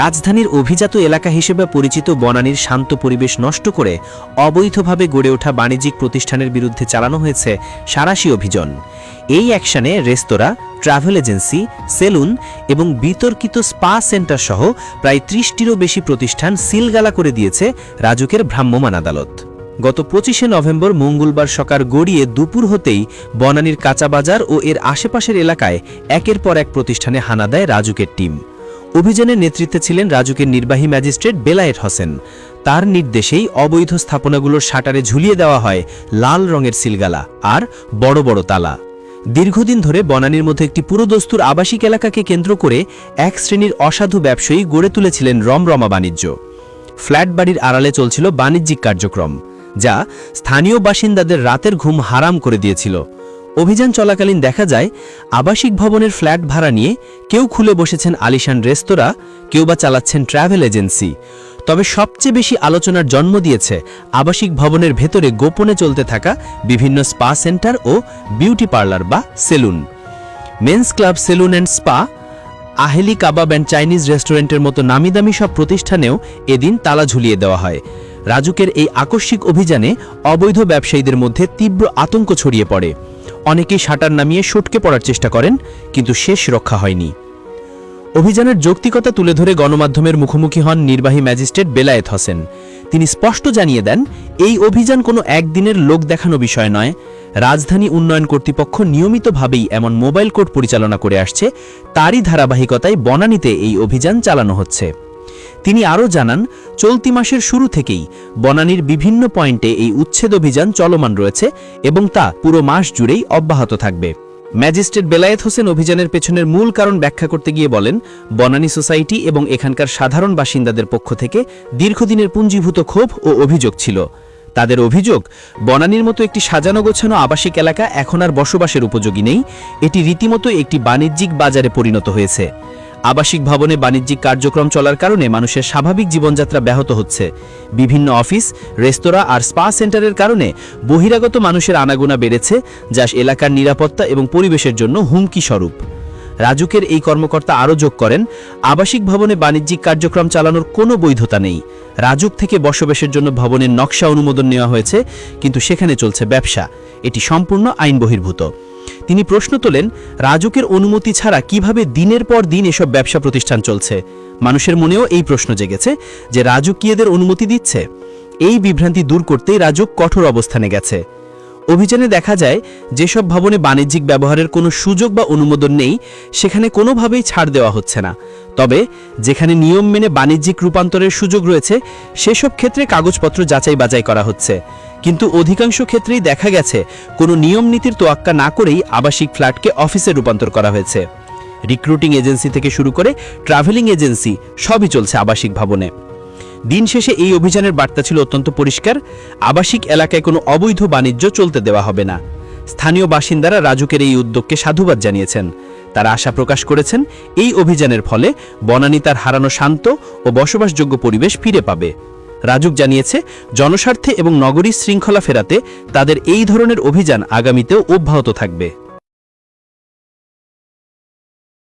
রাজধানীর অভিজাত এলাকা হিসেবে পরিচিত বনানীর শান্ত পরিবেশ নষ্ট করে অবৈধভাবে গড়ে ওঠা বাণিজ্যিক প্রতিষ্ঠানের বিরুদ্ধে চালানো হয়েছে সারাশি অভিযান। এই অ্যাকশনে রেস্তোরাঁ, ট্রাভেল এজেন্সি, সেলুন এবং বিতর্কিত স্পা সেন্টার সহ প্রায় ত্রিশটিরও বেশি প্রতিষ্ঠান সিলগালা করে দিয়েছে রাজুকের ভ্রাম্যমান আদালত। গত পঁচিশে নভেম্বর মঙ্গলবার সকাল গড়িয়ে দুপুর হতেই বনানীর কাঁচাবাজার ও এর আশেপাশের এলাকায় একের পর এক প্রতিষ্ঠানে হানা দেয় রাজুকের টিম। অভিযানের নেতৃত্বে ছিলেন রাজুকের নির্বাহী ম্যাজিস্ট্রেট বেলায়েত হোসেন। তার নির্দেশেই অবৈধ স্থাপনাগুলোর শাটারে ঝুলিয়ে দেওয়া হয় লাল রঙের সিলগালা আর বড় বড় তালা। দীর্ঘদিন ধরে বনানীর মধ্যে একটি পুরোদস্তুর আবাসিক এলাকাকে কেন্দ্র করে এক শ্রেণির অসাধু ব্যবসায়ী গড়ে তুলেছিলেন রমরমা বাণিজ্য। ফ্ল্যাট বাড়ির আড়ালে চলছিল বাণিজ্যিক কার্যক্রম, যা স্থানীয় বাসিন্দাদের রাতের ঘুম হারাম করে দিয়েছিল। অভিযান চলাকালীন দেখা যায়, আবাসিক ভবনের ফ্ল্যাট ভাড়া নিয়ে কেউ খুলে বসেছেন আলিশান রেস্তোরাঁ, কেউ বা চালাচ্ছেন ট্রাভেল এজেন্সি। তবে সবচেয়ে বেশি আলোচনার জন্ম দিয়েছে আবাসিক ভবনের ভেতরে গোপনে চলতে থাকা বিভিন্ন স্পা সেন্টার ও বিউটি পার্লার বা salon. Men's club salon and spa, Aheli kebab and Chinese রেস্টুরেন্টের মতো নামিদামি সব প্রতিষ্ঠানেও এদিন তালা ঝুলিয়ে দেওয়া হয়। রাজুকের এই আকস্মিক অভিযানে অবৈধ ব্যবসায়ীদের মধ্যে তীব্র আতঙ্ক ছড়িয়ে পড়ে। অনেকেই শাটার নামিয়ে সটকে পড়ার চেষ্টা করেন, কিন্তু শেষ রক্ষা হয়নি। অভিযানের যৌক্তিকতা তুলে ধরে গণমাধ্যমের মুখোমুখি হন নির্বাহী ম্যাজিস্ট্রেট বেলায়েত হোসেন। তিনি স্পষ্ট জানিয়ে দেন, এই অভিযান কোনো একদিনের লোক দেখানো বিষয় নয়। রাজধানী উন্নয়ন কর্তৃপক্ষ নিয়মিতভাবেই এমন মোবাইল কোর্ট পরিচালনা করে আসছে, তারই ধারাবাহিকতায় বনানীতে এই অভিযান চালানো হচ্ছে। তিনি আরও জানান, চলতি মাসের শুরু থেকেই বনানীর বিভিন্ন পয়েন্টে এই উচ্ছেদ অভিযান চলমান রয়েছে এবং তা পুরো মাস জুড়েই অব্যাহত থাকবে। ম্যাজিস্ট্রেট বেলায়েত হোসেন অভিযানের পেছনের মূল কারণ ব্যাখ্যা করতে গিয়ে বলেন, বনানী সোসাইটি এবং এখানকার সাধারণ বাসিন্দাদের পক্ষ থেকে দীর্ঘদিনের পুঞ্জীভূত ক্ষোভ ও অভিযোগ ছিল। তাদের অভিযোগ, বনানীর মতো একটি সাজানো গোছানো আবাসিক এলাকা এখন আর বসবাসের উপযোগী নেই, এটি রীতিমতো একটি বাণিজ্যিক বাজারে পরিণত হয়েছে। আবাসিক ভবনে বাণিজ্যিক কার্যক্রম চলার কারণে মানুষের স্বাভাবিক জীবনযাত্রা ব্যাহত হচ্ছে। বিভিন্ন অফিস, রেস্তোরাঁ আর স্পা সেন্টারের কারণে বহিরাগত মানুষের আনাগোনা বেড়েছে, যা এলাকার নিরাপত্তা এবং পরিবেশের জন্য হুমকি স্বরূপ রাজুকের এই কর্মকর্তা আরও যোগ করেন, আবাসিক ভবনে বাণিজ্যিক কার্যক্রম চালানোর কোনো বৈধতা নেই। রাজুক থেকে বসবাসের জন্য ভবনের নকশা অনুমোদন নেওয়া হয়েছে, কিন্তু সেখানে চলছে ব্যবসা। এটি সম্পূর্ণ আইন বহির্ভূত। তিনি প্রশ্ন তোলেন, রাজুকের অনুমতি ছাড়া কীভাবে দিনের পর দিন এসব ব্যবসা প্রতিষ্ঠান চলছে? মানুষের মনেও এই প্রশ্ন জেগেছে যে রাজুক কি এদের অনুমতি দিচ্ছে? এই বিভ্রান্তি দূর করতেই রাজুক কঠোর অবস্থানে গেছে। অভিযানে দেখা যায়, যেসব ভবনে বাণিজ্যিক ব্যবহারের কোনো সুযোগ বা অনুমোদন নেই, সেখানে কোনোভাবেই ছাড় দেওয়া হচ্ছে না। তবে, যেখানে নিয়ম মেনে বাণিজ্যিক রূপান্তরের সুযোগ রয়েছে, সেসব ক্ষেত্রে কাগজপত্র যাচাই বাছাই করা হচ্ছে। কিন্তু অধিকাংশ ক্ষেত্রেই দেখা গেছে, কোনো নিয়ম নীতির তোয়াক্কা না করেই আবাসিক ফ্ল্যাটকে অফিসে রূপান্তর করা হয়েছে। রিক্রুটিং এজেন্সি থেকে শুরু করে, ট্রাভেলিং এজেন্সি সবই চলছে আবাসিক ভবনে। দিন শেষে এই অভিযানের বার্তা ছিল অত্যন্ত পরিষ্কার, আবাসিক এলাকায় কোনো অবৈধ বাণিজ্য চলতে দেওয়া হবে না। স্থানীয় বাসিন্দারা রাজুকের এই উদ্যোগকে সাধুবাদ জানিয়েছেন। তারা আশা প্রকাশ করেছেন, এই অভিযানের ফলে বনানী তার হারানো শান্ত ও বসবাসযোগ্য পরিবেশ ফিরে পাবে। রাজুক জানিয়েছে, জনস্বার্থে এবং নগরীর শৃঙ্খলা ফেরাতে তাদের এই ধরনের অভিযান আগামীতেও অব্যাহত থাকবে।